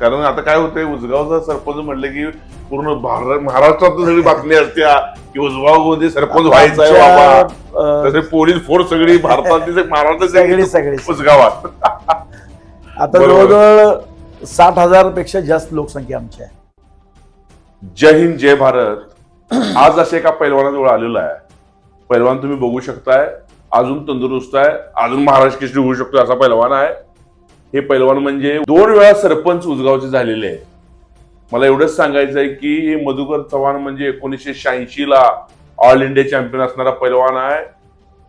कारण आता काय होतंय उजगावचा सरपंच म्हणलं की पूर्ण भारत महाराष्ट्रात सगळी बातमी असते की उजगावमध्ये सरपंच व्हायचा आहे बाबा. तसे पोलीस फोर्स सगळी भारतातली सगळी महाराष्ट्रात सगळी उजगावात. आता. जवळजवळ साठ हजारपेक्षा जास्त लोकसंख्या आमची आहे. जय हिंद जय भारत. आज असे एका पैलवानाजवळ आलेलो आहे. पैलवान तुम्ही बघू शकताय अजून तंदुरुस्त आहे अजून महाराष्ट्र केसरी होऊ शकतो असा पैलवान आहे. हे पैलवान म्हणजे दोन वेळा सरपंच उजगावचे झालेले आहे मला एवढंच सांगायचं आहे की हे मधुकर चव्हाण म्हणजे एकोणीसशे शहाऐंशी ला ऑल इंडिया चॅम्पियन असणारा पैलवान आहे.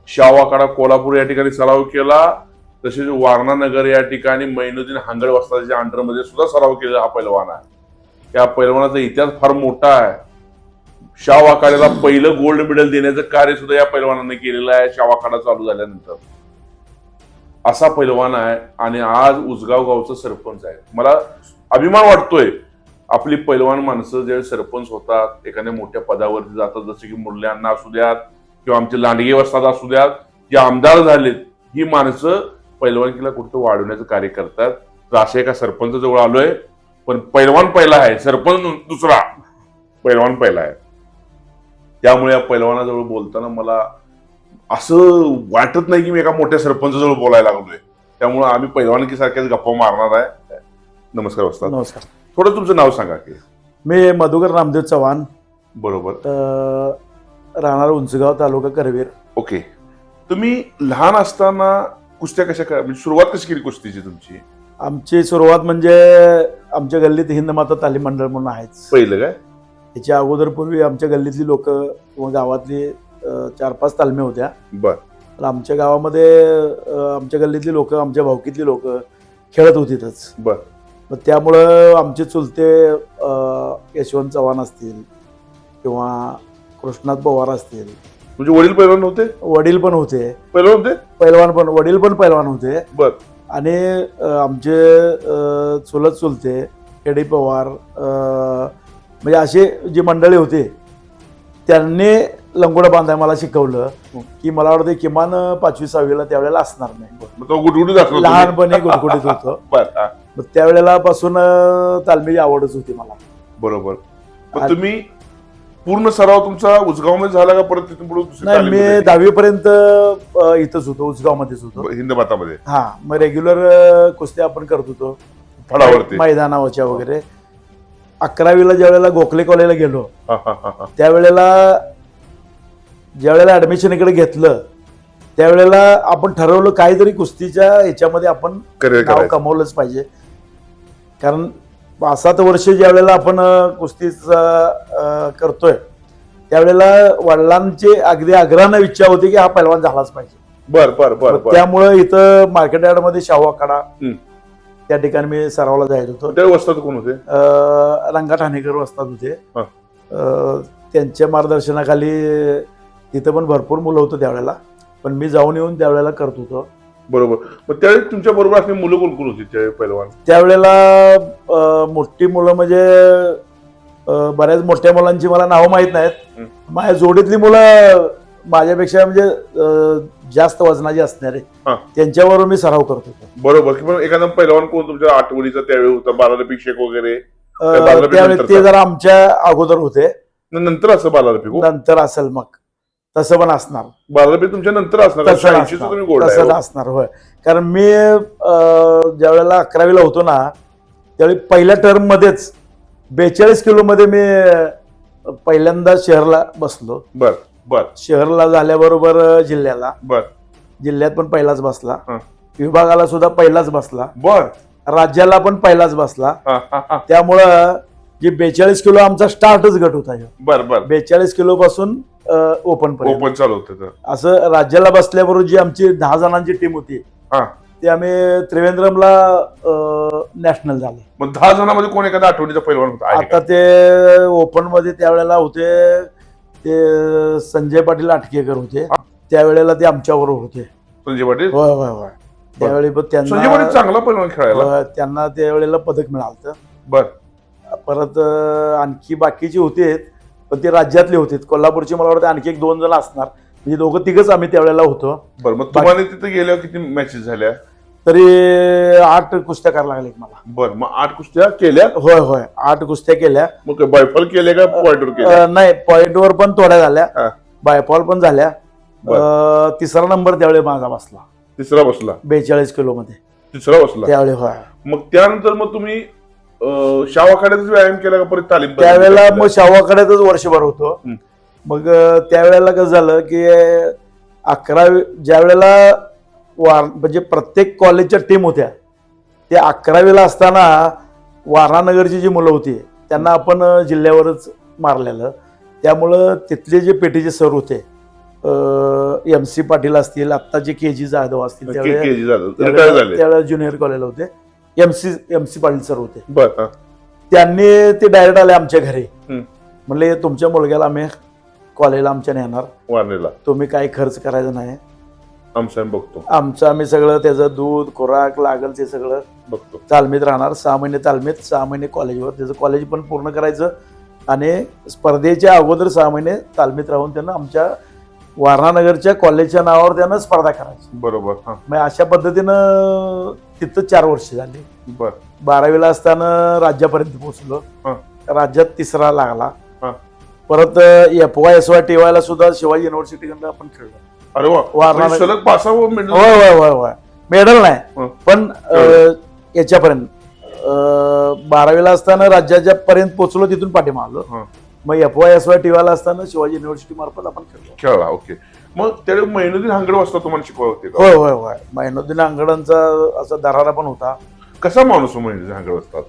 शावाकडा कोल्हापूर या ठिकाणी सराव केला. तसेच वारणानगर या ठिकाणी मैनुद्दीन हांगड वस्ताच्या अंडरमध्ये सुद्धा सराव केलेला हा पैलवान आहे. या पैलवानाचा इतिहास फार मोठा आहे. शाह आखाड्याला पहिलं गोल्ड मेडल देण्याचं कार्य सुद्धा या पैलवानाने केलेलं आहे. शाह चालू झाल्यानंतर. असा पैलवान आहे आणि आज उसगाव गावचं सरपंच आहे. मला अभिमान वाटतोय आपली पैलवान माणसं जे सरपंच होतात एखाद्या मोठ्या पदावरती जातात जसे की मुरल्यांना असू द्यात किंवा आमचे लांडगे वस्ताद असू द्यात जे आमदार झालेत ही माणसं पैलवानकीला कुठं वाढवण्याचं कार्य करतात. तर असे एका सरपंच जवळ आलोय. पण पैलवान पहिला आहे सरपंच दुसरा पैलवान पहिला आहे. त्यामुळे या पैलवानाजवळ बोलताना मला असं वाटत नाही की मी एका मोठ्या सरपंचाजवळ बोलायला लागलोय. त्यामुळे आम्ही पैलवानकी सारख्याच गप्पा मारणार आहे. नमस्कार वस्ताद. नमस्कार. थोडं तुमचं नाव सांगा की. मी मधुकर नामदेव चव्हाण. बरोबर. राहणार उंचगाव तालुका करवीर. ओके. तुम्ही लहान असताना कुस्त्या कशा करा म्हणजे सुरुवात कशी केली कुस्तीची तुमची? आमची सुरुवात म्हणजे आमच्या गल्लीत हिंद माता तालीम मंडळ म्हणून आहेच. पहिलं काय? त्याच्या अगोदर पूर्वी आमच्या गल्लीतली लोक किंवा गावातली चार पाच तालमी होत्या. बर. तर आमच्या गावामध्ये आमच्या गल्लीतली लोक आमच्या भावकीतली लोक खेळत होतीतच बर. मग त्यामुळं आमचे चुलते यशवंत चव्हाण असतील किंवा कृष्णात पवार असतील. म्हणजे वडील पैलवान नव्हते? वडील पण होते. पैलवान होते? पैलवान पण वडील पण पैलवान होते. बर. आणि आमचे चुलत चुलते केडी पवार म्हणजे असे जी मंडळी होते त्यांनी लंगोडा बांधाय मला शिकवलं की मला वाटतं किमान पाचवी सहावीला त्यावेळेला असणार नाही? लहानपणी गुटगुटीत होतो. हा, मग त्यावेळेला पासून अं, तालमीची आवडच होती मला. बरोबर. तुम्ही पूर्ण सराव तुमचा उजगावमध्ये झाला का परत तिथून पुढे नाही तालीम मी मध्ये? दहावीपर्यंत अं, इथंच होतो उजगावमध्येच होतो. हिंद मातामध्ये. हा मग रेग्युलर कुस्त्या आपण करत होतो. फळावरती. मैदानावरच्या वगैरे. अकरावीला ज्या वेळेला गोखले कॉलेजला गेलो हा, हा, हा, हा. त्यावेळेला ज्या वेळेला ऍडमिशन इकडे घेतलं त्यावेळेला आपण ठरवलं काहीतरी कुस्तीच्या ह्याच्यामध्ये आपण नाव. कमवलंच पाहिजे. कारण पाच सात वर्ष ज्या वेळेला आपण कुस्तीचा करतोय त्यावेळेला वडिलांची अगदी आग्रहानं इच्छा होती की हा पैलवान झालाच पाहिजे. बर बर बर त्यामुळं इथं मार्केट यार्डमध्ये शाहू आखाडा. त्या ठिकाणी मी सरावला जायत होतो. वस्तात कोण होते? रंगा ठाणेकर वस्तात होते. त्यांच्या मार्गदर्शनाखाली तिथं पण भरपूर मुलं होतं त्यावेळेला. पण मी जाऊन येऊन त्यावेळेला करत होतो. बरोबर. मग त्यावेळी तुमच्या बरोबर असलेली मुलं कोण कोण होती त्यावेळी पैलवान? त्यावेळेला अं, मोठी मुलं म्हणजे अं, बऱ्याच मोठ्या मुलांची मला नावं माहीत नाहीत. हं. माझ्या जोडीतली मुलं माझ्यापेक्षा म्हणजे अं, जास्त वजनाची असणारे. हा. त्यांच्यावर मी सराव करत होतो. बरोबर. किंवा एखादा पैलवान कोण तुमच्या आठवणीचा त्यावेळी होता? बालाभिषेक वगैरे? अं, त्यावेळी नंतरचा. ते जरा आमच्या अगोदर होते. न- नंतर असं बालाभिषेक नंतर असेल मग. तसं पण असणार. बालाभिषेक तुमच्या नंतर असणार तसं 80 चं तुम्ही गोल्ड असणार तसं आहे असणार होय. कारण मी अं, ज्या वेळेला अकरावीला होतो ना त्यावेळी पहिल्या टर्म मध्येच बेचाळीस किलो मध्ये मी अं, पहिल्यांदा शहरला बसलो. बर बर. शहरला झाल्याबरोबर अं, जिल्ह्याला. बर. जिल्ह्यात पण पहिलाच बसला. हं. विभागाला सुद्धा पहिलाच बसला. बर. राज्याला पण पहिलाच बसला. हा, हा, हा. त्यामुळं जे बेचाळीस किलो आमचा स्टार्टच गट होता ह्यो. बर बर. बेचाळीस किलो पासून ओपन पर्यंत ओपन चालू होतं तर. असं राज्याला बसल्याबरोबर जी आमची दहा जणांची टीम होती हा. ते आम्ही त्रिवेंद्रमला नॅशनल झाले. मग दहा जणांमध्ये कोण एखादा आठवणीचा पैलवान होता? आहे आता? ते ओपनमध्ये त्यावेळेला होते ते संजय पाटील आटकेकर होते. त्यावेळेला ते आमच्याबरोबर होते. संजय पाटील? होय होय होय. त्यावेळी पण संजय पाटील त्यांना चांगला पैलवान खेळायला? होय, त्यांना त्यावेळेला पदक मिळालं बर. परत अं, आणखी बाकीचे होते पण ते राज्यातले होते. कोल्हापूरचे मला वाटतं आणखी एक दोन जण असणार. म्हणजे दोघं तिघच आम्ही त्यावेळेला होतो. बर मग तुम्हाला तिथे गेल्यावर किती मॅचेस झाल्या? तरी आठ कुस्त्या करायला लागल्या मला. बर मग आठ कुस्त्या केल्या होय होय. आठ कुस्त्या केल्या. मग बायफल केले का पॉइंटवर केल्या? अ, नाही पॉइंटवर पण थोड्या झाल्या. बायफॉल पण झाल्या. अ, तिसरा नंबर त्यावेळी माझा बसला. तिसरा बसला. बेचाळीस किलो मध्ये तिसरा बसला. त्यावेळी होय. मग त्यानंतर मग तुम्ही शावाखाड्यातच व्यायाम केला का परत तालीम त्यावेळेला मग शावाकड्यातच वर्षभर होतो. मग त्यावेळेला कसं झालं की अकरावी ज्या वेळेला वार म्हणजे प्रत्येक कॉलेजच्या टीम होत्या ते अकरावीला असताना वारणानगरची जी मुलं होती त्यांना आपण जिल्ह्यावरच मारलेलं. त्यामुळं तिथले जे पेटीचे सर होते एम सी पाटील असतील आत्ताचे के जी जाधव असतील त्यावेळेला ज्युनियर कॉलेजला होते. M C M C Patil sir होते. बर. त्यांनी ते डायरेक्ट आले आमच्या घरी. म्हणले तुमच्या मुलग्याला आम्ही कॉलेजला आमच्या नेणार. तुम्ही काही खर्च करायचा नाही. आमचा बघतो. आमचं आम्ही सगळं त्याचं दूध खुराक लागल ते सगळं बघतो. तालमीत राहणार. सहा महिने तालमीत सहा महिने कॉलेजवर त्याचं कॉलेज पण पूर्ण करायचं आणि स्पर्धेच्या अगोदर सहा महिने तालमीत राहून त्यांना आमच्या वारणानगरच्या कॉलेजच्या नावावर त्यानं स्पर्धा करायची. बरोबर हा. मग अशा पद्धतीनं तिथं चार वर्ष झाली. बर. बारावीला असताना राज्यापर्यंत पोहोचलो. हा. राज्यात तिसरा लागला. हा. परत F Y S Y T वायला सुद्धा शिवाजी युनिव्हर्सिटीकडनं आपण खेळलो. अरे वा. वारणा- म्हणजे सलग मेडल होय होय होय होय. मेडल नाही. हं. पण अं, याच्यापर्यंत अं, बारावीला असताना राज्याच्या पर्यंत पोहोचलो तिथून पाठीमा आलो हं. मग F Y S Y T वायला असताना शिवाजी युनिव्हर्सिटी मार्फत आपण खेळलो. खेळला ओके मग त्यावेळी महिनुद्दीन हांगड वाजता तुम्हाला शिकवत होते का? होय होय होय. महिनुद्दीन अंगडांचा असा दरारा पण होता. कसा माणूस महिनुद्दीन हांगड वाजतात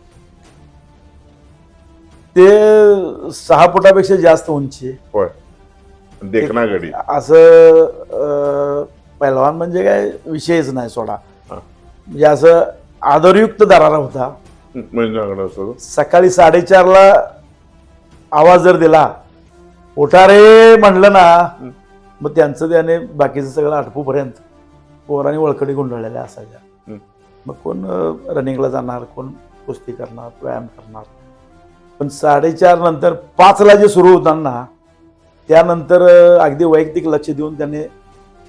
ते सहा फुटापेक्षा जास्त उंची. होय. देखना गडी असं अं, पैलवान म्हणजे काय विषयच नाही सोडा. हा. म्हणजे असं आदरयुक्त दरारा होता. हांगड सकाळी साडेचारला आवाज जर दिला उठा रे म्हणलं ना मग त्यांचं त्याने बाकीचं सगळं आटपूपर्यंत पोरांनी वळकडी गुंडळलेल्या असायच्या. मग कोण रनिंगला जाणार कोण कुस्ती करणार व्यायाम करणार. पण साडेचार नंतर पाचला जे सुरू होतात ना त्यानंतर अगदी वैयक्तिक लक्ष देऊन त्यांनी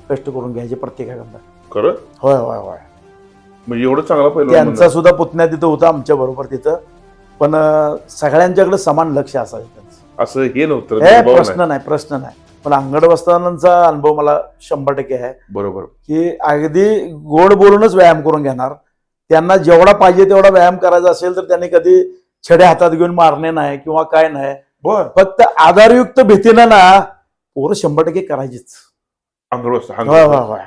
कष्ट करून घ्यायचे प्रत्येकाकडनं. खरं? होय होय होय. म्हणजे एवढं चांगला पहिलं त्यांचा सुद्धा पुतण्या तिथं होता आमच्या बरोबर तिथं. पण सगळ्यांच्याकडे समान लक्ष असायचं त्यांचं. असं हे नव्हतं. हे. प्रश्न नाही. प्रश्न नाही. पण अंगड बसतानाचा अनुभव मला शंभर टक्के आहे. बरोबर. की अगदी गोड बोलूनच व्यायाम करून घेणार. त्यांना जेवढा पाहिजे तेवढा व्यायाम करायचा असेल तर त्यांनी कधी छडे हातात घेऊन मारणे नाही किंवा काय नाही. बर. फक्त आधारयुक्त भीतीनं ना पोरं शंभर टक्के करायचीच. होय होय होय.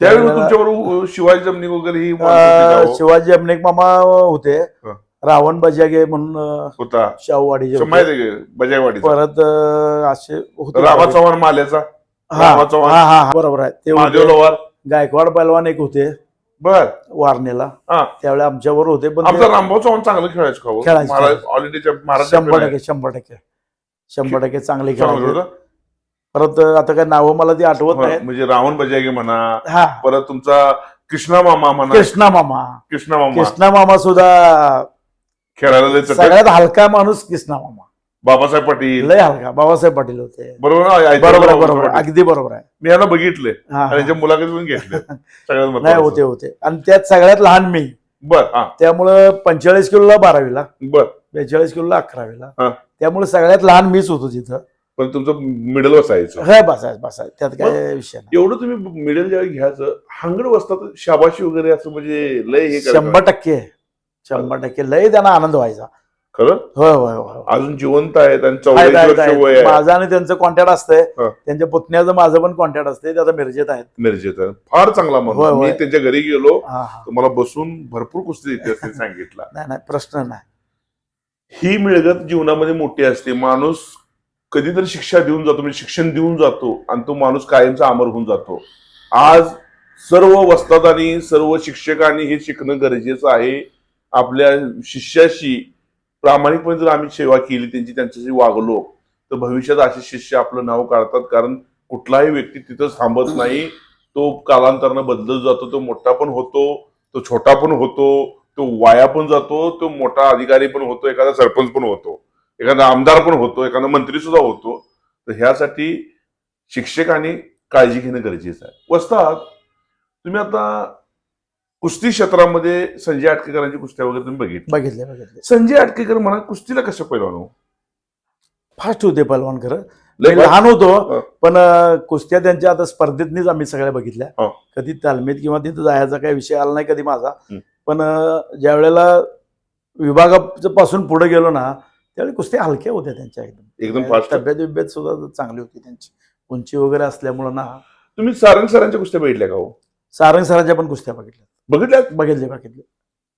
त्यावेळी तुमच्याबरोबर शिवाजी जमनी वगैरे ही माणसं अं, होती का? हो? शिवाजी अमनेक मामा होते. हा. रावण बजागे म्हणून होता. शाहूवाडीचे होते. माहिती? बजायवाडीचा परत असे होते. रामा चव्हाण माल्याचा हा हा हा बरोबर आहे. ते गायकवाड पैलवान एक होते. बर. वारणेला त्यावेळेला आमच्यावर होते पण रामभाऊ चव्हाण चांगलं खेळायचं हो? खेळायचं. शंभर टक्के शंभर टक्के. शंभर टक्के चांगले खेळायचे होतं? परत आता काय नावं मला ती आठवत हो, नाही म्हणजे रावण बजागे म्हणा हा. परत तुमचा कृष्णा मामा म्हणा. कृष्णा मामा. कृष्णा मामा. कृष्णा मामा सुद्धा खेळायला. सगळ्यात हलका माणूस कृष्णा मामा. बाबासाहेब पाटील. लय हलका. बाबासाहेब पाटील होते. बरोबर ना? बरोबर आहे बाबासाहेब बरोबर आहे. पाटील. अगदी बरोबर आहे. मी यांना बघितले हा, आणि हा. त्यांच्या मुलाखत पण घेतले सगळ्यात नाही महत्त्वाचं. होते होते. आणि त्यात सगळ्यात लहान मी. बर हा. त्यामुळं पंचेचाळीस किलोला बारावीला. बर. बेचाळीस किलोला अकरावीला. त्यामुळे सगळ्यात लहान मीच होतो तिथं. पण तुमचं मिडल बसायचं. हे बसायचं बसायचं. त्यात काय विषय नाही. एवढं तुम्ही मिडल ज्यावेळी घ्यायचं हांगड बसतात शाबाशी वगैरे असं म्हणजे लय हे करायचं. शंभर टक्के. शंभर टक्के लय त्यांना आनंद व्हायचा. खरं? होय होय होय. अजून जिवंत आहेत आणि आहेत, चौदा आहेत, वर्ष आहेत. वय आहे. माझं आणि त्यांचं कॉन्टॅक्ट असतंय. हा. त्यांच्या पुतण्याचं माझं पण कॉन्टॅक्ट असते ते आता मिरजेत आहेत. मिरजेत आहे. फार चांगला होय, म्हणून. होय. मी त्यांच्या घरी गेलो. हा हा. तुम्हाला बसून भरपूर कुस्ती इतिहास त्यांनी सांगितला. नाही नाही प्रश्न नाही. ही मिळगत जीवनामध्ये मोठी असते. माणूस कधीतरी शिक्षा देऊन जातो. म्हणजे शिक्षण देऊन जातो. आणि तो माणूस कायमचा अमर होऊन जातो. आज सर्व वस्तादांनी सर्व शिक्षकांनी हे शिकणं गरजेचं आहे. आपल्या शिष्याशी प्रामाणिकपणे जर आम्ही सेवा केली त्यांची त्यांच्याशी वागलो तर भविष्यात असे शिष्य आपलं नाव काढतात. कारण कुठलाही व्यक्ती तिथं थांबत नाही. तो कालांतरानं बदलत जातो तो मोठा पण होतो तो छोटा पण होतो तो वाया पण जातो तो मोठा अधिकारी पण होतो एखादा सरपंच पण होतो एखादा आमदार पण होतो एखादा मंत्री सुद्धा होतो. तर ह्यासाठी शिक्षकांनी काळजी घेणं गरजेचं आहे. वस्तात तुम्ही आता कुस्ती क्षेत्रामध्ये संजय आटकेकरांची कुस्त्या वगैरे तुम्ही बघितली बघितले बघितले संजय आटकेकर म्हणा कुस्तीला कसं पैलवान हो? फास्ट होते पहलवान खरं. लय लहान होतो. पण कुस्त्या त्यांच्या आता स्पर्धेतनीच आम्ही सगळ्या बघितल्या. कधी तालमीत किंवा तिथं जायचा काही विषय आला नाही कधी माझा. पण ज्या वेळेला विभागापासून पुढे गेलो ना त्यावेळी कुस्त्या हलक्या होत्या त्यांच्या एकदम. एकदम फास्ट? तब्येत बिब्येत सुद्धा चांगली होती त्यांची. उंची वगैरे असल्यामुळं ना. तुम्ही सारंग सरांच्या कुस्त्या बघितल्या का हो? सारंग सरांच्या पण कुस्त्या बघितल्या. बघितल्या बघितले बघितले.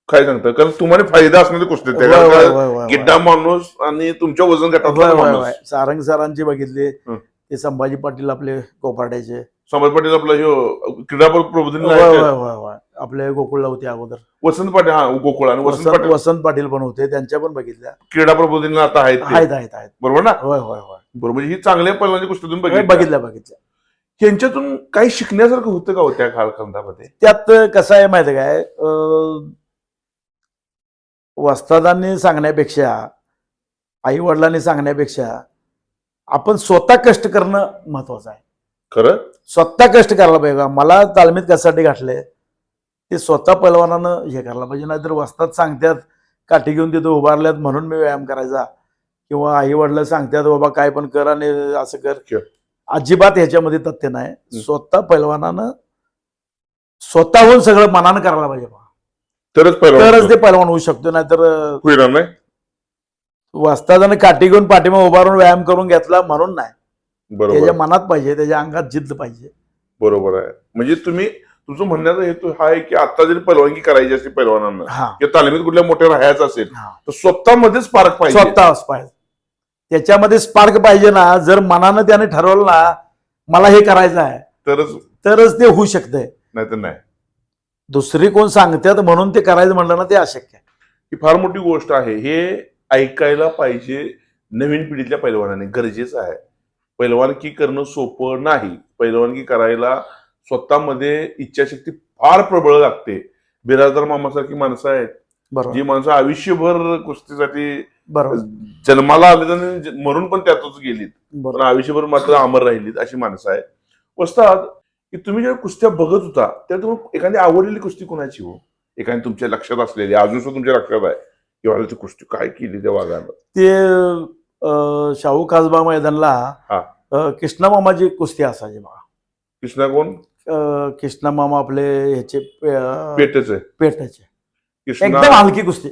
काय सांगता कारण तुम्हाला फायदा असणारे कुस्ती होय, होय, होय, होय, होय. गिड्डा माणूस आणि तुमच्या वजन होय, गटातला होय, माणूस. होय. सारंग सरांचे बघितले. हं. ते संभाजी पाटील आपले कोपाड्याचे. समाज पाटील आपला ह्यो क्रीडा प्रबोधन होय होय होय होय. आपले गोकुळला होते अगोदर. वसंत पाटील हा गोकुळ आणि वसंत वसंत पाटील. वसंत पाटील पण होते त्यांच्या पण बघितल्या. क्रीडा प्रबोधन आता आहेत ते. आहेत आहेत आहेत. बरोबर ना? होय होय होय. बरोबर म्हणजे ही चांगल्या पैलवानची कुस्ती तुम्ही होय, बघितली बघितल्या बघितल्या. यांच्यातून काही शिकण्यासारखं होतं का हो त्या कालखंडामध्ये? त्यात कसं आहे माहिती काय? वस्तादांनी सांगण्यापेक्षा आई वडिलांनी सांगण्यापेक्षा आपण स्वतः कष्ट करणं महत्वाचं आहे. खरं? स्वतः कष्ट करायला पाहिजे मला तालमीत कशासाठी गाठले ते स्वतः पैलवानानं हे करायला पाहिजे. नाहीतर वस्तात सांगतात काठी घेऊन तिथं उभारल्यात म्हणून मी व्यायाम करायचा. किंवा आई वडील सांगतात बाबा काय पण कर आणि असं कर. अजिबात ह्याच्यामध्ये तथ्य नाही. स्वतः पैलवानानं स्वतःहून सगळं मनानं करायला पाहिजे बा. तरच तरच ते पैलवान होऊ शकतो नाहीतर अं, होईल नाही. वस्तादानं काठी घेऊन पाठीमा उभारून व्यायाम करून घेतला म्हणून नाही. बरोबर. त्याच्या मनात पाहिजे त्याच्या अंगात जिद्द पाहिजे. बरोबर आहे. म्हणजे तुम्ही तुमचं म्हणण्याचा हेतू हा आहे की आता जरी परवानगी करायची असते पैलवानांना हा. किंवा तालमीत कुठल्या मोठ्या राहायचं असेल हा. तर स्वतःमध्येच पारख पाहिजे. स्वतः पाहिजे. त्याच्यामध्ये स्पार्क पाहिजे ना. जर मनानं त्याने ठरवलं ना मला हे करायचं आहे. तरच तरच ते होऊ शकतंय. नाही तर नाही. दुसरी कोण सांगतात म्हणून ते करायचं म्हणलं ना ते अशक्य आहे. ही फार मोठी गोष्ट आहे. हे ऐकायला पाहिजे नवीन पिढीतल्या पैलवानाने. गरजेचं आहे. पैलवानकी करणं सोपं नाही. पैलवानकी करायला स्वतःमध्ये इच्छाशक्ती फार प्रबळ लागते. बिराजदार मामासारखी माणसं आहेत. बरोबर. जी माणसं आयुष्यभर कुस्तीसाठी बरोबर. जन्माला आले ज- मरून पण त्यातच गेलीत. पण आयुष्यभर मात्र अमर राहिलीत अशी माणसं आहेत. वस्ताद की तुम्ही जेव्हा कुस्त्या बघत होता तेव्हा तुम्ही एखादी आवडलेली कुस्ती कोणाची हो? एखादी तुमच्या लक्षात असलेली अजून सुद्धा तुमच्या लक्षात आहे? किंवा ती कुस्ती काय केली त्या वाघानं? ते शाहू कासबा मैदानला हा. कृष्णा मामाची कुस्ती असायची बघा. कृष्णा कोण? कृष्णा मामा आपले ह्याचे पेटच. पेटाचे. कृष्णा एकदम हलकी कुस्ती.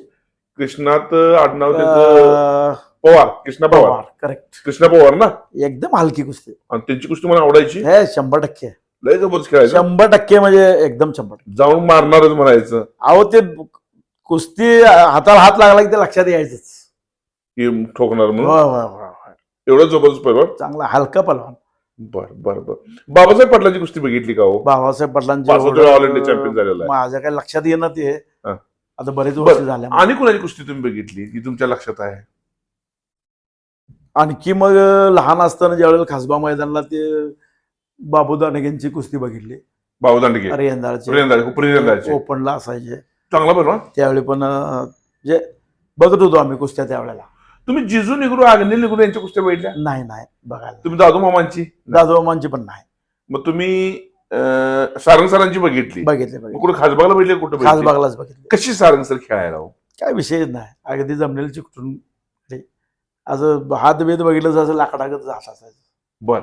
कृष्णात आडनाव त्याचं पवार कृष्णा पवार. करेक्ट कृष्णा पवार ना? एकदम हलकी कुस्ती. आणि त्यांची कुस्ती मला आवडायची. हे शंभर टक्के. लय जबरदस्त खेळायचं. शंभर टक्के म्हणजे एकदम शंभर टक्के. जाऊन मारणारच म्हणायचं. अहो ते कुस्ती हाताला हात लागला की ते लक्षात यायचंच. की ठोकणार म्हणून. होय होय होय होय. एवढं जबरदस्त पैलवान चांगला हलका पलवान बर बर बर. बाबासाहेब पाटलाची कुस्ती बघितली का हो? बाबासाहेब पाटलांचे पाच वेळा ऑल इंडिया चॅम्पियन झालेला आहे. माझ्या काही लक्षात येणं ते. आता बरेच बरं. वर्ष झाल्या आणि कुणाची कुस्ती तुम्ही बघितली? जी तुमच्या लक्षात आहे. आणखी मग लहान असताना ज्यावेळेला खासबा मैदानला ते बाबू दांडगेंची कुस्ती बघितली. बाबू दांडगे प्रियंदाचे प्रियंदाचे ओपनला असायचे. चांगला पैलवान त्यावेळी पण जे बघत होतो आम्ही कुस्त्या त्यावेळेला. तुम्ही जिजू निगरू आग्नेय निगरू यांच्या कुस्त्या बघितल्या? नाही नाही बघायला. तुम्ही दादू मामांची दादोमांची पण नाही. मग तुम्ही सारंग सरांची बघितली. बघितले कुठे खासबागला बघितली कुठे बघितली? खासबागलाच बघितले. कशी सारंग सर खेळायला हो? काय विषयच नाही. अगदी जमलेलं चिकटून ते असं हात बेत बघितलं जसं लाकडागत असायचं. बर.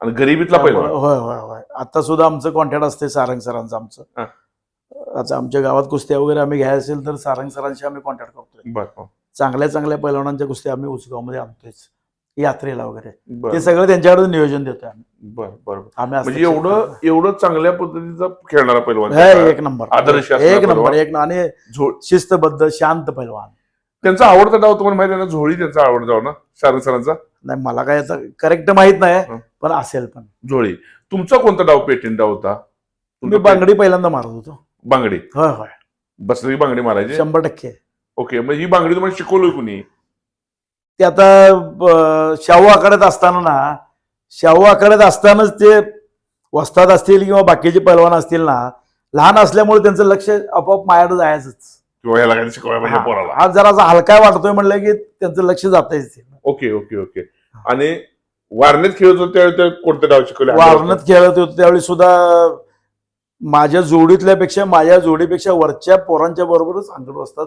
आणि गरिबीतला पैलवान. होय होय होय. आता सुद्धा आमचं कॉन्टॅक्ट असते सारंग सरांचं हा. आमचं आता आमच्या गावात कुस्त्या वगैरे आम्ही घ्यायला असेल तर सारंग सरांशी आम्ही कॉन्टॅक्ट करतोय. बर हो. चांगल्या चांगल्या पैलवानांच्या कुस्त्या आम्ही उसगावमध्ये आणतोयच. यात्रेला वगैरे. ते सगळं त्यांच्याकडे नियोजन देतोय आम्ही. बर बर आम्ही म्हणजे एवढं. एवढं चांगल्या पद्धतीचा खेळणारा पैलवान एक नंबर. आदर्श एक नंबर. एक आणि शिस्तबद्ध शांत पैलवान. त्यांचा आवडता डाव तुम्हाला माहिती आहे ना? झोळी त्यांचा आवडता डाव ना? सारंग सरांचा? नाही मला काय याचा करेक्ट माहीत नाही. पण असेल पण. झोळी. तुमचा कोणता डाव पेटेंट डाव होता? मी तुमचा बांगडी पहिल्यांदा मारत होतो. बांगडी. होय होय. बसरी बांगडी मारायची? शंभर टक्के. ओके मग ही बांगडी तुम्हाला शिकवलोय कुणी? ते आता शाहू आखाड्यात असताना ना शाहू आखाड्यात असतानाच ते वस्ताद असतील किंवा बाकीचे पैलवान असतील ना लहान असल्यामुळे त्यांचं लक्ष आपोआप मायाकडे जायचंच. हा. जरा हलकाय वाटतोय म्हणलं की त्यांचं लक्ष जातच ओके ओके ओके. आणि वारण्यात खेळत होतो त्यावेळी ते कोणते डाव शिकवले? वारणत खेळत होतो त्यावेळी सुद्धा माझ्या जोडीतल्यापेक्षा माझ्या जोडीपेक्षा वरच्या पोरांच्या बरोबरच अंगड बसतात.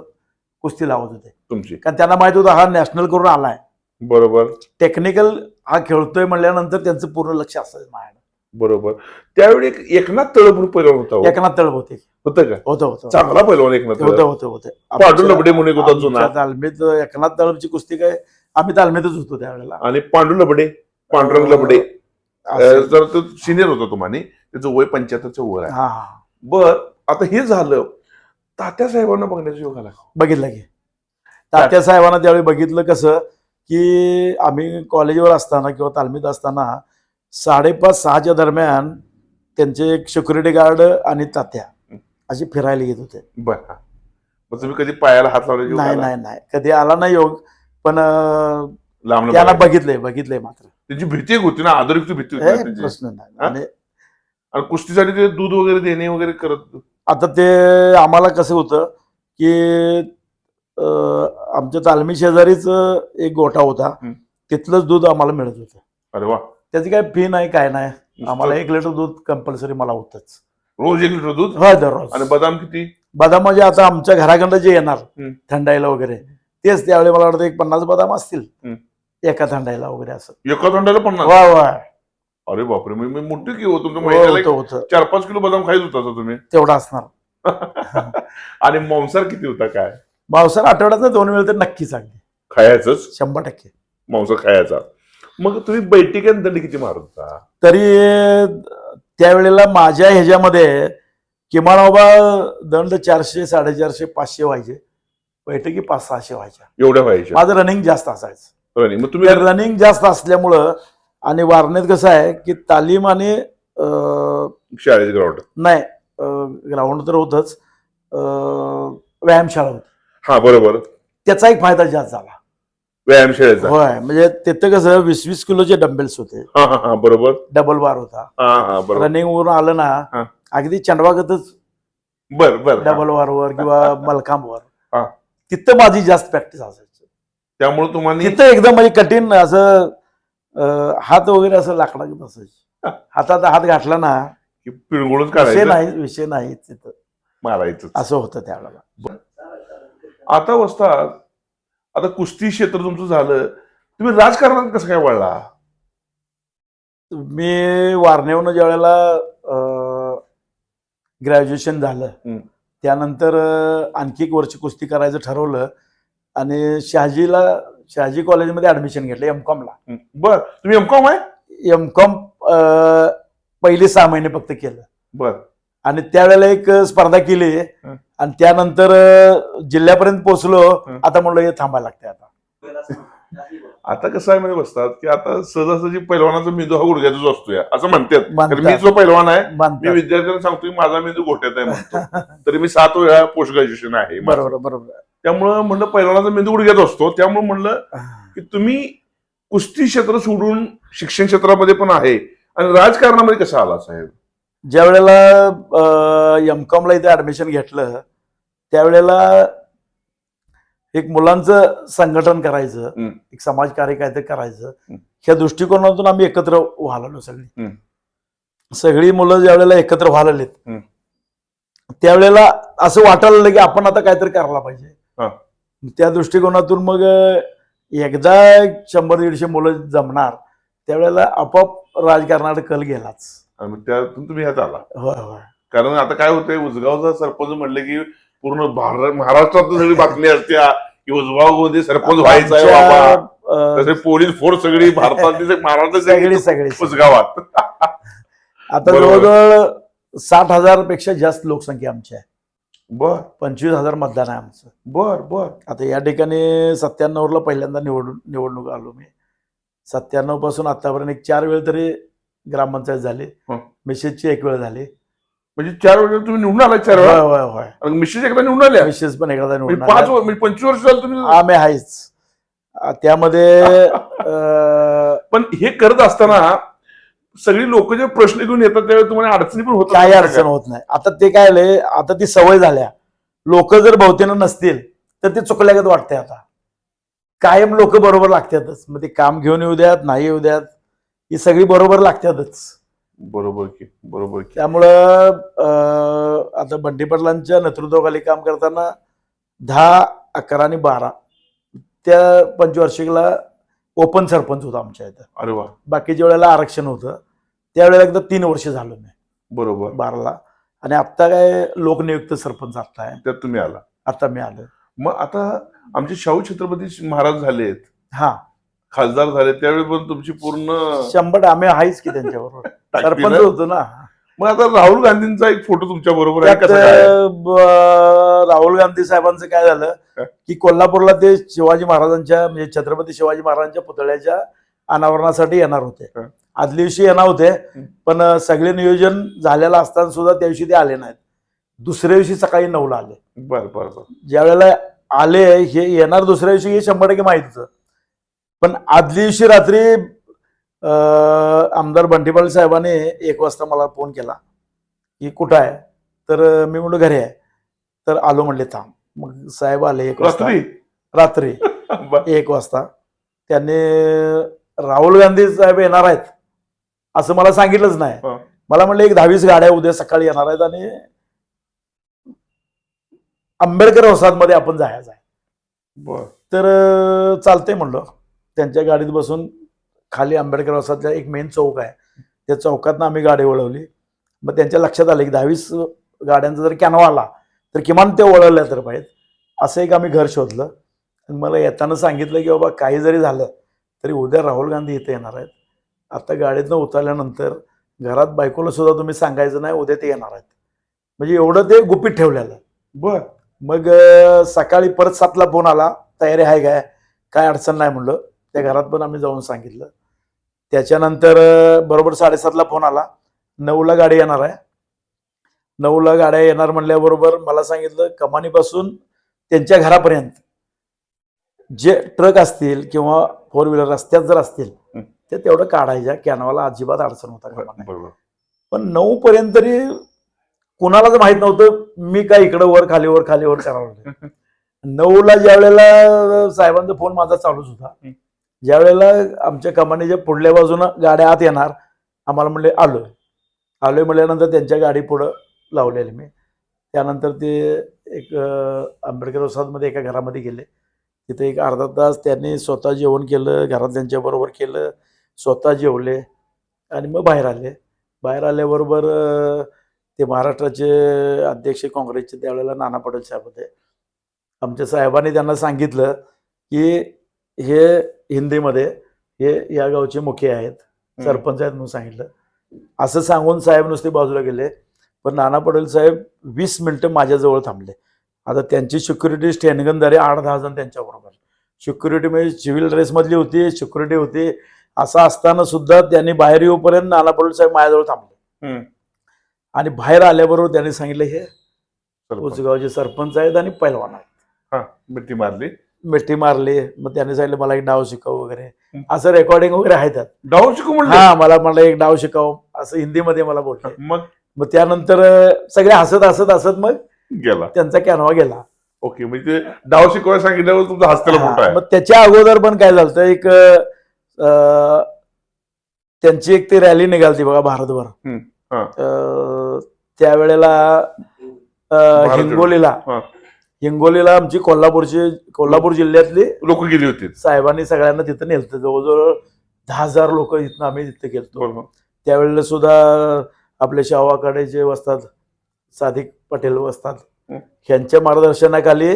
कुस्ती लावत होते. तुमची. कारण त्यांना माहीत होतं हा नॅशनल करून आलाय. बरोबर. टेक्निकल हा खेळतोय म्हणल्यानंतर त्यांचं पूर्ण लक्ष असायचं माझ्याकडे. बरोबर. त्यावेळी एक एकनाथ तळप म्हणून पैलवान होता हो. एकनाथ तळप होते. होतं का? होतं होतं चांगला पैलवान एकनाथ होतं तळप. होतं. होतं पांडू लबडे म्हणून एक होता जुना. आमच्या तालमीत एकनाथ तळपची कुस्ती काय? आम्ही तालमीतच होतो त्यावेळेला. आणि पांडू लबडे पांडुरंग लबडे. असं. तर तो सिनियर होता तुम्हाला त्याचं वय पंच्याहत्तरचं वय आहे. हा हा. बर आता हे झालं. तात्या साहेबांना बघण्याचा योग आला. बघितलं की. तात्या साहेबांना त्यावेळी बघितलं कसं की आम्ही कॉलेजवर असताना किंवा तालमीत असताना साडेपाच सहाच्या दरम्यान त्यांचे एक सिक्युरिटी गार्ड आणि तात्या असे फिरायला येत होते. बर. मग तुम्ही कधी पायाला हात लावले नाही नाही नाही. कधी आला नाही योग पण त्यांना बघितलंय बघितलंय मात्र. त्यांची भीती होती ना आदरयुक्त भीती होती. प्रश्न नाही? आणि आणि कुस्तीसाठी ते दूध वगैरे देणे वगैरे करत आता ते आम्हाला कसं होतं की आमच्या तालमी शेजारीच एक गोठा होता. हं. तिथलंच दूध आम्हाला मिळत होतं. अरे वा. त्याची काय फी नाही काय नाही. आम्हाला एक लिटर दूध कंपल्सरी मला होतच. रोज एक लिटर दूध? होय दररोज. आणि बदाम किती? बदाम म्हणजे आता आमच्या घराकडं जे येणार हं. थंडाईला वगैरे तेच त्यावेळी मला वाटतं एक पन्नास बदाम असतील. हं. एका थंडाईला वगैरे असं. एका थंडाला पन्नास? वा वा अरे बापरे मी मी मोठी की हो तुमच्या हो, महिन्याला होतं एक होतं. चार पाच किलो बदाम खायच होता तुम्ही? तेवढं असणार. आणि मांसार किती होता काय? मावसार आठवड्यात दोन वेळ तर नक्कीच अगदी. खायचंच? शंभर टक्के. मांसार खायचा. मग तुम्ही आणि दंड किती मारत होता? तरी त्यावेळेला माझ्या ह्याच्यामध्ये किमान बाबा दंड चारशे साडेचारशे पाचशे व्हायचे. बैठकी पाच सहाशे व्हायच्या. एवढ्या व्हायच्या. माझं रनिंग जास्त असायचं. रनिंग. मग तुम्ही रनिंग जास्त असल्यामुळं आणि वारण्यात कसं आहे की तालीम आणि शाळेत ग्राउंड नाही ग्राउंड तर होतच. व्यायामशाळा होती. हा बरोबर. त्याचा एक फायदा जास्त झाला. व्यायाम शाळेचा होय म्हणजे तिथं कसं वीस वीस किलोचे डंबेल्स होते. हा हा हा बरोबर. डबल बार होता. हा हा बरोबर. रनिंग वरून आलं हा. ना अगदी चंडवागतच बर बर. हा. डबल वारवर किंवा मलखांबवर हा. तिथं माझी जास्त प्रॅक्टिस असायची. त्यामुळे तुम्हाला तिथं एकदम म्हणजे कठीण असं हात वगैरे असं लाकडागत असायचे. हातात हात घातला ना पिळगुळच विषय काढायचं नाही विषय नाही तिथं. मारायचं असं होतं त्यावेळेला. आता वस्तात आता कुस्ती क्षेत्र तुमचं झालं. तुम्ही राजकारणात कसं काय वळला? मी वारणेवरून ज्या वेळेला ग्रॅज्युएशन झालं. त्यानंतर अं, आणखी एक वर्ष कुस्ती करायचं ठरवलं. आणि शहाजीला शहाजी कॉलेजमध्ये ऍडमिशन घेतलं एम कॉमला बर तुम्ही एमकॉम आहे? एम कॉम पहिले सहा महिने फक्त केलं. बर. आणि त्यावेळेला एक स्पर्धा केली. आणि त्यानंतर जिल्ह्यापर्यंत पोहोचलो. आता म्हणलं हे थांबायला लागते आता. आता कसं आहे म्हणजे बसतात की आता सहजासहजी पैलवानाचा मेंदू हा गुडघ्यातच असतो या असं म्हणतात. मी जो पैलवान आहे मी. विद्यार्थ्यांना सांगतो की माझा मेंदू घोट्यात आहे म्हणतो. तरी मी सात वेळा पोस्ट ग्रॅज्युएशन आहे. बरोबर बरोबर. त्यामुळं म्हणलं पैलवानाचा मेंदू गुडघ्यात असतो त्यामुळे म्हणलं की तुम्ही कुस्ती क्षेत्र सोडून शिक्षण क्षेत्रामध्ये पण आहे आणि राजकारणामध्ये कसं आला साहेब ज्या वेळेला एम कॉमला इथे ऍडमिशन घेतलं त्यावेळेला एक मुलांचं संघटन करायचं. एक समाजकार्य काहीतरी करायचं हं. ह्या दृष्टिकोनातून आम्ही एकत्र व्हायलो सगळी. सगळी मुलं ज्या वेळेला एकत्र व्हायलेत हं. त्यावेळेला असं वाटायला लागलं की आपण आता काहीतरी करायला पाहिजे. त्या दृष्टिकोनातून मग एकदा एक शंभर दीडशे मुलं जमणार त्यावेळेला आपोआप राजकारणाकडे कल गेलाच. त्यातून तुम्ही ह्यात आला. होय होय. कारण आता काय होतंय उजगावचा सरपंच म्हणले की पूर्ण भारत महाराष्ट्रात सगळी बातमी असते की उजगावमध्ये सरपंच व्हायचा आहे बाबा. तसे पोलीस फोर्स सगळी भारतातली सगळी महाराष्ट्रात सगळी उजगावात. आता. जवळजवळ साठ हजारपेक्षा जास्त लोकसंख्या आमची आहे. बर. पंचवीस हजार मतदान आहे आमचं. बर बर. आता या ठिकाणी सत्त्याण्णवला पहिल्यांदा निवडून निवडणूक आलो मी. सत्त्याण्णवपासून आतापर्यंत एक चार वेळ तरी ग्रामपंचायत झाली. हं. मिसेसची एक वेळ झाली. म्हणजे चार वेळा तुम्ही निवडून आला चार होय वेळा होय. होय मिसेस एकदा निवडून आल्या? मिसेस पण एकदा म्हणजे निवडून पाच आल्या. वर्ष म्हणजे पंचवीस वर्ष झालं तुम्ही? आम्ही आहेच. त्यामध्ये अं, पण हे करत असताना सगळी लोक जे प्रश्न घेऊन येतात त्यावेळी तुम्हाला अडचणी पण होतात. काही अडचण होत नाही. आता ते काय आलंय आता ती सवय झाल्या. लोक जर भोवतीनं नसतील तर ते चुकल्यागत वाटते आता. कायम लोक बरोबर लागतातच. मग ते काम घेऊन येऊ द्यात नाही येऊ द्यात ही सगळी बरोबर लागतातच. बरोबर की बरोबर की. त्यामुळं आता बंडी पाटलांच्या नेतृत्वाखाली काम करताना दहा अकरा आणि बारा त्या पंचवार्षिकला ओपन सरपंच होता आमच्या इथं. अरे वा. बाकीच्या वेळेला आरक्षण होतं. त्यावेळेला एकदा तीन वर्ष झालं मी बरोबर. बाराला. आणि आत्ता काय लोकनियुक्त सरपंच आत्ता आहे. त्यात तुम्ही आला. आता मी आलो मग आता आमचे शाहू छत्रपती महाराज झालेत. हा. खासदार झाले त्यावेळी पण तुमची पूर्ण शंभर आम्ही आहेच की त्यांच्याबरोबर. सरपंच होतो ना. मग आता राहुल गांधींचा एक फोटो तुमच्या बरोबर आहे कसं काय? राहुल गांधी साहेबांचं काय झालं? की कोल्हापूरला ते शिवाजी महाराजांच्या म्हणजे छत्रपती शिवाजी महाराजांच्या पुतळ्याच्या अनावरणासाठी येणार होते. हं. आदल्या दिवशी येणार होते पण अं, सगळे नियोजन झालेलं असताना सुद्धा त्या दिवशी ते आले नाहीत. दुसऱ्या दिवशी सकाळी नऊला आले. बर बर बर. ज्या वेळेला आले हे येणार दुसऱ्या दिवशी हे शंभर टक्के माहीत होतं पण आदल्या दिवशी रात्री आमदार बंटीपाल साहेबांनी एक वाजता मला फोन केला की कुठं आहे? तर मी म्हणलो घरी आहे. तर आलो म्हणले थांब. मग साहेब आले एक वाजता. रात्री. एक वाजता. त्यांनी राहुल गांधी साहेब येणार आहेत. असं मला सांगितलंच नाही. हा. मला म्हणलं एक दहावीस गाड्या उद्या सकाळी येणार आहेत आणि आंबेडकर वसाहतमध्ये आपण जायचं आहे. बर. तर अं, चालतंय म्हणलं. त्यांच्या गाडीत बसून खाली आंबेडकर वसाहतला एक मेन चौक आहे. त्या चौकातनं आम्ही गाडी वळवली. मग त्यांच्या लक्षात आलं की दहावीस गाड्यांचा जर कॅनवा आला तर किमान ते वळवल्या तर पाहिजेत. असं एक आम्ही घर शोधलं. आणि मला येताना सांगितलं की बाबा काही जरी झालं तरी उद्या राहुल गांधी इथे येणार आहेत. आता गाडीतनं उतरल्यानंतर घरात बायकोला सुद्धा तुम्ही सांगायचं नाही उद्या ते येणार आहेत. म्हणजे एवढं ते गुपित ठेवलेलं. बर. मग सकाळी परत सातला फोन आला तयारी आहे काय? काय अडचण नाही म्हणलं. त्या घरात पण आम्ही जाऊन सांगितलं. त्याच्यानंतर बरोबर साडेसातला फोन आला. नऊला गाडी येणार आहे. नऊला गाड्या येणार म्हणल्याबरोबर मला सांगितलं कमानीपासून त्यांच्या घरापर्यंत जे ट्रक असतील किंवा फोर व्हीलर रस्त्यात जर असतील. ते तेवढं काढायच्या. कॅनवाला अजिबात अडचण होता पण नऊ पर्यंत तरी कुणालाच माहीत नव्हतं मी काय इकडं वर खाली वर खाली वर करावं नऊला ज्या वेळेला साहेबांचा फोन माझा चालूच होता. ज्या वेळेला आमच्या कमानीच्या पुढल्या बाजूनं गाड्या आत येणार आम्हाला म्हणले आलोय. आलोय म्हणल्यानंतर त्यांच्या गाडी पुढं लावलेली मी. त्यानंतर ते एक आंबेडकर वसाहतमध्ये एका घरामध्ये गेले. तिथे एक अर्धा तास त्यांनी स्वतः जेवण केलं घरात त्यांच्याबरोबर केलं स्वतः जेवले आणि मग बाहेर आले. बाहेर आल्याबरोबर ते महाराष्ट्राचे अध्यक्ष काँग्रेसचे त्यावेळेला नाना पटेल साहेब होते. आमच्या साहेबांनी त्यांना सांगितलं की हे हिंदीमध्ये हे या गावचे मुखी आहेत सरपंच आहेत म्हणून सांगितलं. असं सांगून साहेब नुसते बाजूला गेले. पण नाना पटेल साहेब वीस मिनिटं माझ्याजवळ थांबले. आता त्यांची सिक्युरिटी स्टॅनगनदारी आठ दहा जण त्यांच्याबरोबर. सिक्युरिटी म्हणजे सिव्हिल ड्रेसमधली होती सिक्युरिटी होती. असं असताना सुद्धा त्यांनी बाहेर येऊपर्यंत नाना पटेल साहेब माझ्याजवळ थांबले. आणि बाहेर आल्याबरोबर त्यांनी सांगितलं हे. उचगावचे सरपंच आहेत आणि पैलवान आहेत. मारली. मिठी मारली मग त्यांनी सांगितलं मला एक डाव शिकव वगैरे. असं रेकॉर्डिंग वगैरे आहे त्यात. डाव शिकू म्हणले? हा मला म्हणलं एक डाव शिकव असं हिंदीमध्ये मला बोलले. मग? मग त्यानंतर सगळे हसत हसत हसत मग गेला. त्यांचा कॅनवा गेला. ओके म्हणजे डाव शिकवायला सांगितल्यावर तुमचा हस्त्याला फोटो हा, आहे. मग त्याच्या अगोदर पण काय झालं एक त्यांची एक ती रॅली निघालती बघा भारतभर त्यावेळेला हिंगोलीला. हिंगोलीला आमची कोल्हापूरची कोल्हापूर जिल्ह्यातली लोक गेली होती. साहेबांनी सगळ्यांना तिथं नेलतं. जवळजवळ दहा हजार लोक इथनं आम्ही तिथं गेलतो. त्यावेळेला सुद्धा आपले शाहवाकडेचे वसतात सादिक पटेल वसतात हं. ह्यांच्या मार्गदर्शनाखाली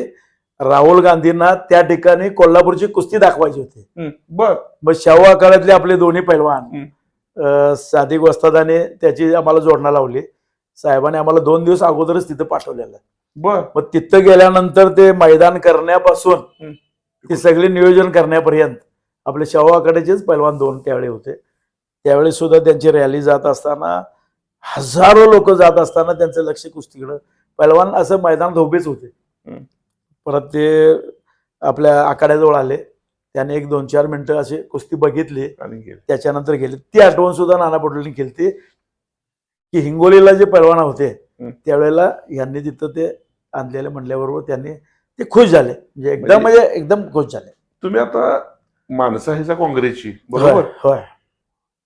राहुल गांधींना त्या ठिकाणी कोल्हापूरची कुस्ती दाखवायची होती. बर. मग शाहू आखाड्यातले आपले दोन्ही पैलवान सादिक वस्तादाने त्याची आम्हाला जोडणा लावली. साहेबांनी आम्हाला दोन दिवस अगोदरच तिथं पाठवलेलं बर. मग तिथं गेल्यानंतर ते मैदान करण्यापासून. ती सगळी नियोजन करण्यापर्यंत आपले शाहू आखाड्याचेच पैलवान दोन त्यावेळी होते. त्यावेळी सुद्धा त्यांची रॅली जात असताना हजारो लोक जात असताना त्यांचं लक्ष कुस्तीकडं. पैलवान असं मैदानात उभेच होते. परत ते आपल्या आखाड्याजवळ आले. त्याने एक दोन चार मिनिटं अशी कुस्ती बघितली. त्याच्यानंतर गेले. ती आठवण सुद्धा नाना पटोलेंनी केली. की हिंगोलीला जे पैलवान होते हं. त्यावेळेला यांनी तिथं ते आणलेले म्हणल्याबरोबर त्यांनी ते खुश झाले. म्हणजे एकदम म्हणजे- म्हणजे एकदम खुश झाले. तुम्ही आता माणसं आहे काँग्रेसची बरोबर? होय,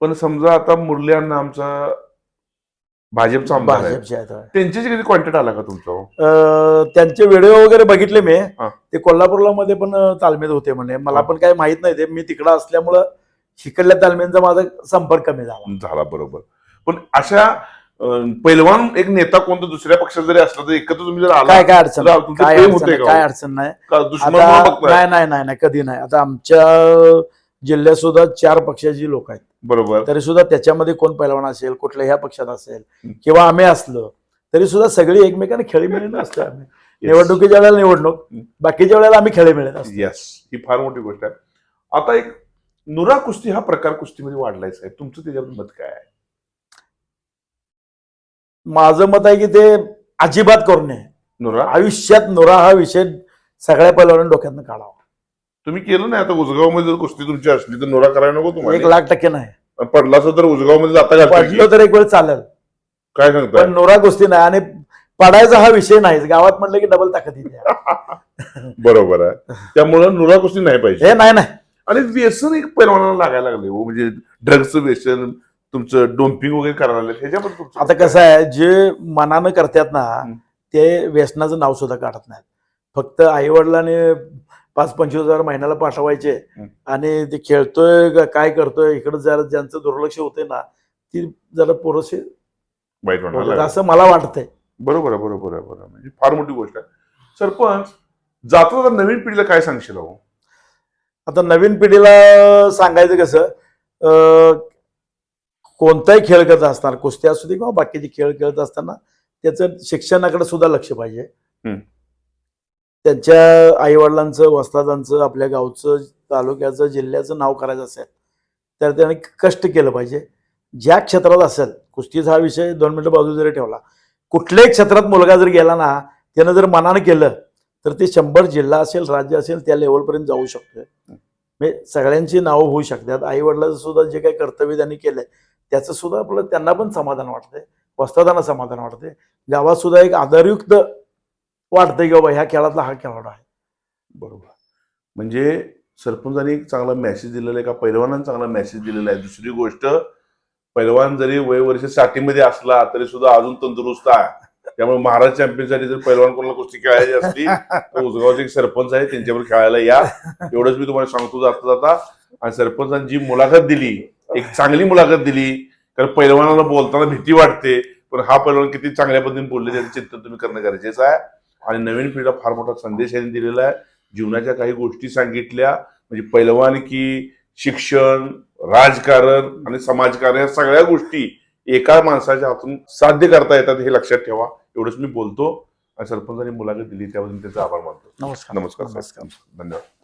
पण समजा आता मुरली अण्णा आमचा भाजपचा. त्यांच्याशी कधी कॉन्टॅक्ट आला का तुमचा अं, त्यांचे व्हिडिओ वगैरे बघितले मी. हा. ते कोल्हापूरला मध्ये पण तालमीत होते म्हणे. मला पण काही माहीत नाही ते. मी तिकडं असल्यामुळं शिकडल्या तालमींचा माझा संपर्क कमी झाला. झाला बरोबर. पण अशा पैलवान एक नेता कोणता दुसऱ्या पक्षात जरी असला तर एकत्र तुम्ही जर आला काय काय अडचण. तुमचं काय प्रेम अडचण होतंय नाही, का काय हो? अडचण नाही का दुश्मन आता म्हणून बघताय? नाही नाही नाही नाही कधी नाही आता आमच्या जिल्ह्यात सुद्धा चार पक्षाची लोक आहेत बरोबर तरी सुद्धा त्याच्यामध्ये कोण पैलवान असेल कुठल्या ह्या पक्षात असेल. किंवा आम्ही असलो तरी सुद्धा सगळी एकमेकांना खेळी मिळत असतो आम्ही. निवडणुकीच्या वेळेला निवडणूक. बाकीच्या वेळेला आम्ही खेळी मिळत असतो येस ही फार मोठी गोष्ट आहे आता एक नुरा कुस्ती हा प्रकार कुस्तीमध्ये वाढलायच आहे तुमचं त्याच्यावर मत काय आहे माझं मत आहे की ते अजिबात करू नये. नुरा? आयुष्यात नोरा हा विषय सगळ्या पैलवान डोक्यातनं काढावा. तुम्ही केलं नाही आता उजगावमध्ये जर कुस्ती तुमची असली तर नुरा करायला नको एक तुम्हाला लाख टक्के नाही. पडला असं तर उजगावमध्ये जाता की? पडलो तर एक वेळ चालेल. काय सांगताय? पण नोरा गोष्टी नाही आणि पडायचा हा विषय नाही. गावात म्हटलं की डबल ताकद येते. बरोबर आहे. त्यामुळं नुरा कुस्ती नाही पाहिजे. हे नाही नाही. आणि व्यसन एक पैलवानाला लागायला लागले हो. म्हणजे ड्रग्सचं व्यसन तुमचं डोम्पिंग वगैरे करायला लागले ह्याच्याबद्दल तुमचं आता कसं आहे जे मनानं करतात ना. ते व्यसनाचं नाव सुद्धा काढत नाहीत फक्त आई वडिलांनी पाच पंचवीस हजार महिन्याला पाठवायचे. आणि ते खेळतोय काय करतोय इकडे जरा ज्यांचं दुर्लक्ष होतंय ना ती जरा पोरसे वाईट. असं मला वाटतंय बरोबर आहे बरोबर आहे बरोबर. म्हणजे फार मोठी गोष्ट आहे सरपंच जाता जाता नवीन पिढीला काय सांगशील आता नवीन पिढीला सांगायचं कसं कोणताही खेळ करत असताना कुस्ती असू दे किंवा बाकीचे खेळ खेळत असताना त्याचं शिक्षणाकडे सुद्धा लक्ष पाहिजे. त्यांच्या आईवडिलांचं वस्तादांचं आपल्या गावचं तालुक्याचं जिल्ह्याचं नाव करायचं असेल तर त्याने कष्ट केलं पाहिजे. ज्या क्षेत्रात असेल कुस्तीचा हा विषय दोन मिनिटं बाजू जरी ठेवला कुठल्याही क्षेत्रात मुलगा जर गेला ना त्यानं जर मनानं केलं तर ते शंभर जिल्हा असेल राज्य असेल त्या लेवलपर्यंत जाऊ शकतोय. म्हणजे सगळ्यांची नावं होऊ शकतात. आई वडिलांचं सुद्धा जे काही कर्तव्य त्यांनी केलंय त्याचं सुद्धा आपलं त्यांना पण समाधान वाटतंय. वस्तादांना समाधान वाटतंय. गावात सुद्धा एक आदरयुक्त वाटतंय की बाबा ह्या खेळातला हा खेळाडू आहे. बरोबर. म्हणजे सरपंचांनी एक चांगला मेसेज दिलेला आहे का? पैलवानांनी चांगला मेसेज दिलेला आहे. दुसरी गोष्ट पैलवान जरी वय वर्ष साठीमध्ये असला तरी सुद्धा अजून तंदुरुस्त आहे. त्यामुळे महाराज चॅम्पियनसाठी जर पैलवान कोणाला कुस्ती खेळायची असली तर उजगावचे एक सरपंच आहे त्यांच्यावर खेळायला या. एवढंच मी तुम्हाला सांगतो जाता जाता. आणि सरपंचांनी जी मुलाखत दिली एक चांगली मुलाखत दिली. कारण पैलवानाला बोलताना भीती वाटते. पण हा पैलवान किती चांगल्या पद्धतीने बोलले त्याचं चिंतन तुम्ही करणं गरजेचं आहे. आणि नवीन पिढीला फार मोठा संदेश यांनी दिलेला आहे. जीवनाच्या काही गोष्टी सांगितल्या. म्हणजे पैलवानकी शिक्षण राजकारण आणि समाजकारण या सगळ्या गोष्टी एका माणसाच्या हातून साध्य करता येतात हे लक्षात ठेवा. एवढंच मी बोलतो. आणि सरपंचांनी मुलाखत दिली त्याबद्दल त्यांचा आभार मानतो. नमस्कार. नमस्कार सर. धन्यवाद.